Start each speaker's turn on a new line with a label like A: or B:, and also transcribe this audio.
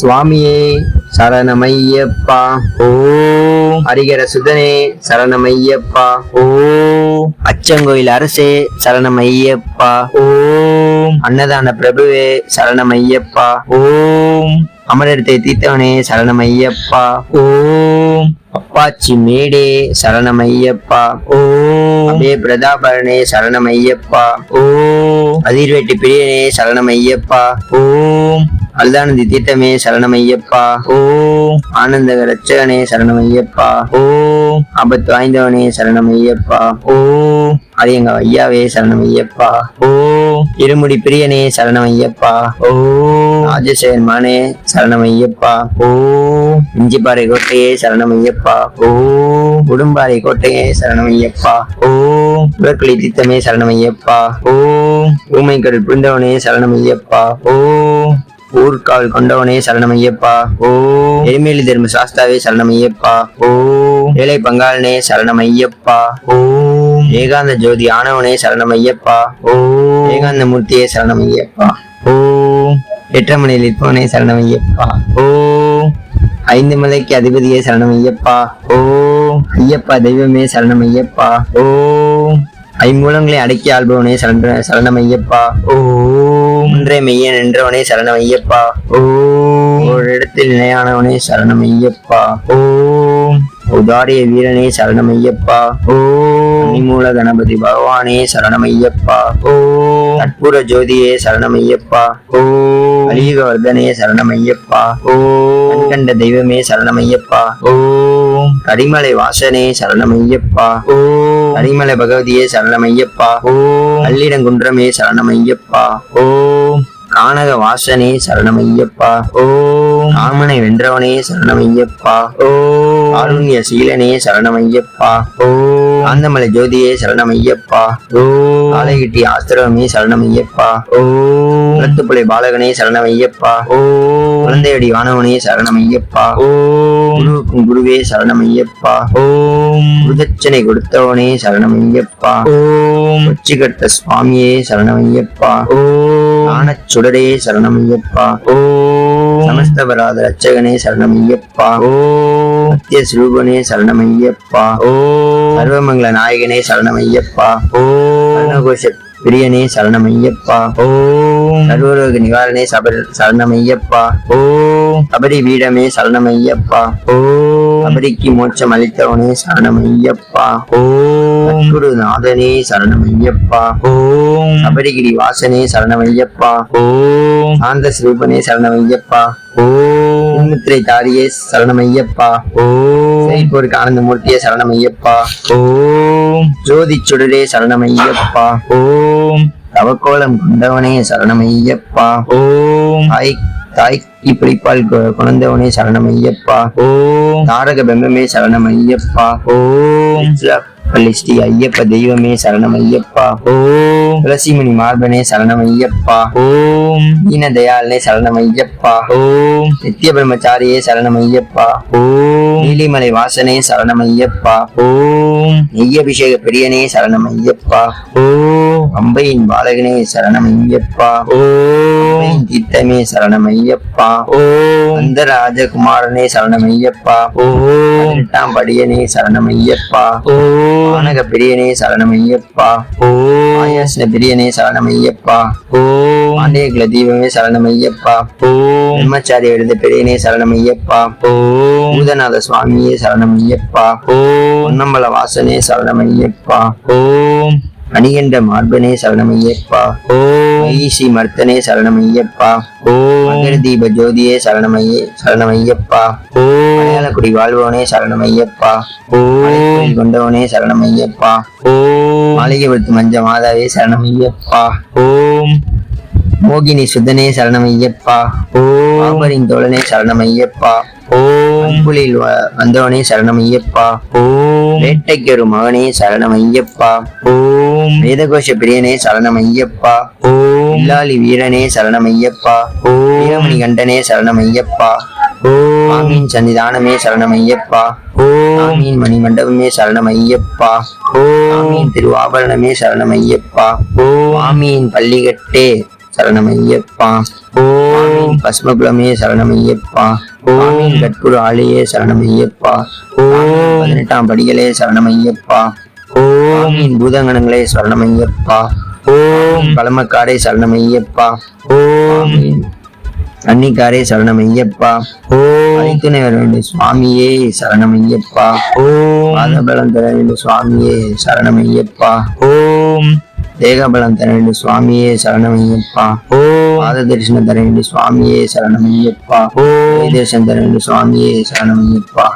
A: சுவாமியே சரணமையப்பா.
B: ஓம்
A: ஹரிகர சுதனே சரணமையப்பா.
B: ஓம்
A: அச்சங்கோயில் அரசே சரணமையப்பா.
B: ஓம்
A: அன்னதான பிரபுவே சரணமையப்பா.
B: ஓம்
A: அமரத்தை தீர்த்தவனே சரணமையப்பா.
B: ஓம்
A: அப்பாச்சி மேடே சரணமையப்பா.
B: ஓம்
A: அபே பிரதாபரணே சரணமையப்பா.
B: ஓம்
A: அதிர்வேட்டு பிரியனே சரணமையப்பா.
B: ஓம்
A: அல்தானந்தி தீர்த்தமே சரணமையப்பா
B: ஓம்
A: ஆனந்த ரட்சகனே சரணமையப்பா
B: ஓம்
A: ஆபத்து வாய்ந்தவனே சரணமையப்பா
B: ஓம்
A: அரியங்க ஐயாவே சரணமையப்பா
B: ஓம்
A: இருமுடி பிரியனே சரணமையப்பா
B: ஓம்
A: ராஜசேகர் மானே சரணமையப்பா
B: ஓம்
A: இஞ்சிப்பாறை கோட்டையே சரணமையப்பா
B: ஓம்
A: உடும்பாறை கோட்டையே சரணமையப்பா
B: ஓம்
A: உலக்குழி தீர்த்தமே சரணமையப்பா
B: ஓம்
A: ஊமை கடல் புரிந்தவனே சரணமையப்பா
B: ஓம்
A: ஊர்காவல் கொண்டவனே சரணமையப்பா.
B: ஓம்
A: எருமேலி தர்ம சாஸ்தாவே சரணமையப்பா.
B: ஓம்
A: ஏழை பங்காளனே சரணமையப்பா.
B: ஓம்
A: ஏகாந்த ஜோதி ஆனவனே சரணமையப்பா.
B: ஓம்
A: ஏகாந்த மூர்த்தியே சரணமையப்பா.
B: ஓம்
A: எட்டமணியில் இருப்பவனே சரணமையப்பா.
B: ஓம்
A: ஐந்து மலைக்கு அதிபதியே சரணமையப்பா.
B: ஓம்
A: ஐயப்பா தெய்வமே சரணமையப்பா.
B: ஓம்
A: ஐமூலங்களை அடக்கி ஆள்பவனே சரண சரணமையப்பா.
B: ஓம்
A: ஒன்றே மெய்யன் என்றவனே சரணமையப்பா.
B: ஓம்.
A: ஒரு இடத்தில் நிலையானவனே சரணமையப்பா.
B: ஓம்.
A: உதாரிய வீரனே சரணமையப்பா.
B: ஓம்.
A: மணிமூல கணபதி பகவானே சரணமையப்பா.
B: ஓம்.
A: கற்பூர ஜோதியே சரணமையப்பா.
B: ஓம்.
A: கலியுகவர்தனே சரணமையப்பா.
B: ஓம்.
A: கண்ட தெய்வமே சரணமையப்பா.
B: ஓம்.
A: கரிமலை வாசனே சரணமையப்பா.
B: ஓம்
A: கரிமலை பகவதியே சரணமையப்பா.
B: ஓம்
A: கல்லிடங்குன்றமே சரணமையப்பா.
B: ஓம்
A: கானக வாசனே சரணமையப்பா.
B: ஓம்
A: காமனை வென்றவனே சரணமையப்பா.
B: ஓம்
A: காருண்ய சீலனே சரணமையப்பா.
B: ஓம்
A: காந்தமலை ஜோதியே சரணமையப்பா
B: ஓம்
A: காலைகிட்டி ஆசிரமமே சரணமையப்பா
B: ஓம்
A: குளத்துப்புலை பாலகனே சரணமையப்பா
B: ஓம்
A: குழந்தையடி வானவனே சரணமையப்பா
B: ஓம்
A: குருவுக்கும் குருவே சரணமையப்பா
B: ஓம்
A: குருதட்சணை கொடுத்தவனே சரணமையப்பா
B: ஓம்
A: உச்சிகட்ட சுவாமியே சரணமையப்பா
B: ஓம்
A: ஞானச் சுடரே சரணமையப்பா
B: ஓம்
A: சமஸ்தபராத ரட்சகனே சரணமையப்பா
B: ஓம்
A: சத்திய சுரூபனே சரணமையப்பா
B: ஓம்
A: சர்வமங்கல நாயகனே சரணமையப்பா. கருணகோஷ பிரியனே சரணமையப்பா.
B: ஓம்
A: சர்வரோக நிவாரணே சப சரணமையப்பா.
B: ஓம்
A: கபடி வீடமே சரணமையப்பா.
B: ஓம்
A: கபடிக்கு மோட்சம் அளித்தவனே சரணமையப்பா.
B: ஓம்
A: குரு நாதனே சரணமையப்பா.
B: ஓம்
A: கபடிகிரி வாசனே சரணமையப்பா.
B: ஓம்
A: சாந்த ஸ்ரூபனே சரணமையப்பா.
B: ஓம்
A: முன்முத்திரை தாரியே சரணமையப்பா.
B: ஓம்
A: செயல்போருக்கு ஆனந்தமூர்த்தியே சரணமையப்பா.
B: ஓம்.
A: ஜோதி சுடரே சரணமையப்பா.
B: ஓம்.
A: தவக்கோலம் கொண்டவனே சரணமையப்பா.
B: ஓம்.
A: தாய் தாய்க்கு பிடிப்பால் கு- குணந்தவனே சரணமையப்பா.
B: ஓம்.
A: தாரக பிரம்மமே சரணமையப்பா.
B: ஓம்.
A: பள்ளி ஸ்ரீ ஐயப்ப தெய்வமே சரணமையப்பா
B: ஓம்
A: துளசிமணி மார்பனே சரணமையப்பா
B: ஓம்.
A: தீன தயாளனே சரணமையப்பா
B: ஓம்.
A: நித்திய பிரம்மச்சாரியே சரணமையப்பா
B: ஓம்.
A: நீலிமலை வாசனே சரணமையப்பா
B: ஓம்.
A: நெய்யபிஷேக பிரியனே சரணமையப்பா
B: ஓம்
A: அம்பையின் பாலகனே சரணமையப்பா
B: ஓம்.
A: அம்பையின் தீர்த்தமே சரணமையப்பா
B: ஓம்.
A: அந்த ராஜகுமாரனே சரணமையப்பா
B: ஓம்.
A: படியனே சரணமையப்பா.
B: ஓம்
A: வானக பிரியனே சரணமையப்பா.
B: ஓம்
A: ஆயாசன பிரியனே சரணமையப்பா.
B: ஓம்
A: பாண்டியகுல தீபமே சரணமையப்பா.
B: ஓம்
A: பிரம்மச்சாரி எழுத பெரியனே சரணமையப்பா.
B: ஓம்
A: பூதநாத சுவாமியே சரணமையப்பா.
B: ஓம்
A: பொன்னம்பல வாசனே சரணமையப்பா.
B: ஓம்
A: அணிகண்ட மார்பனே சரணமையப்பா
B: ஓம்
A: மகிஷி மர்த்தனே சரணமையப்பா
B: ஓம்
A: மகர தீப ஜோதியே சரணமையே சரணமையப்பா
B: ஓம்
A: மலையாளக்குடி வாழ்பவனே சரணமையப்பா மலைக்கோயில் கொண்டவனே சரணமையப்பா
B: ஓம்
A: மாளிகைபுரத்து மஞ்ச மாதாவே சரணமையப்பா
B: ஓம்.
A: மோகினி சுத்தனே சரணமையப்பா
B: ஓம்
A: பாபரின் தோழனே சரணமையப்பா
B: ஓம்
A: அன்புலில் வ- வந்தவனே சரணமையப்பா
B: ஓம்
A: வேட்டைக்கு ஒரு மகனே சரணமையப்பா
B: ஓம்
A: வேதகோஷ பிரியனே சரணமையப்பா
B: ஓம்
A: இல்லாளி வீரனே சரணமையப்பா
B: ஓம்
A: வீரமணி கண்டனே சரணமையப்பா மாமியின் சன்னிதானமே சரணமையப்பா
B: ஓம்
A: மாமியின் மணிமண்டபமே சரணமையப்பா
B: ஓம்
A: மாமியின் திருவாபரணமே சரணமையப்பா
B: ஓம்
A: மாமியின் பள்ளிகட்டே சரணமையப்பா.
B: ஓம்
A: மாமியின் பஸ்மகுலமே சரணமையப்பா.
B: ஓம்
A: கட்புரு ஆளியே சரணமையப்பா.
B: ஓம்
A: பதினெட்டாம் படிகளே சரணமையப்பா.
B: ஓம்
A: பூதங்கணங்களே சரணமையப்பா.
B: ஓம்
A: பழமக்காரே சரணமையப்பா.
B: ஓம்
A: அன்னிக்காரே சரணமையப்பா.
B: ஓம்
A: அழைத்துணை வர வேண்டும் சுவாமியே சரணமையப்பா.
B: ஓம்
A: பாதபலம் தர வேண்டும் சுவாமியே சரணமையப்பா.
B: ஓம்
A: தேகபலம் தர வேண்டும் சுவாமியே சரணமையப்பா
B: ஓம்
A: பாத தரிசனம் தர வேண்டும் சுவாமியே சரணமையப்பா
B: ஓம்
A: தரிசனம் தர வேண்டும் சுவாமியே சரணமையப்பா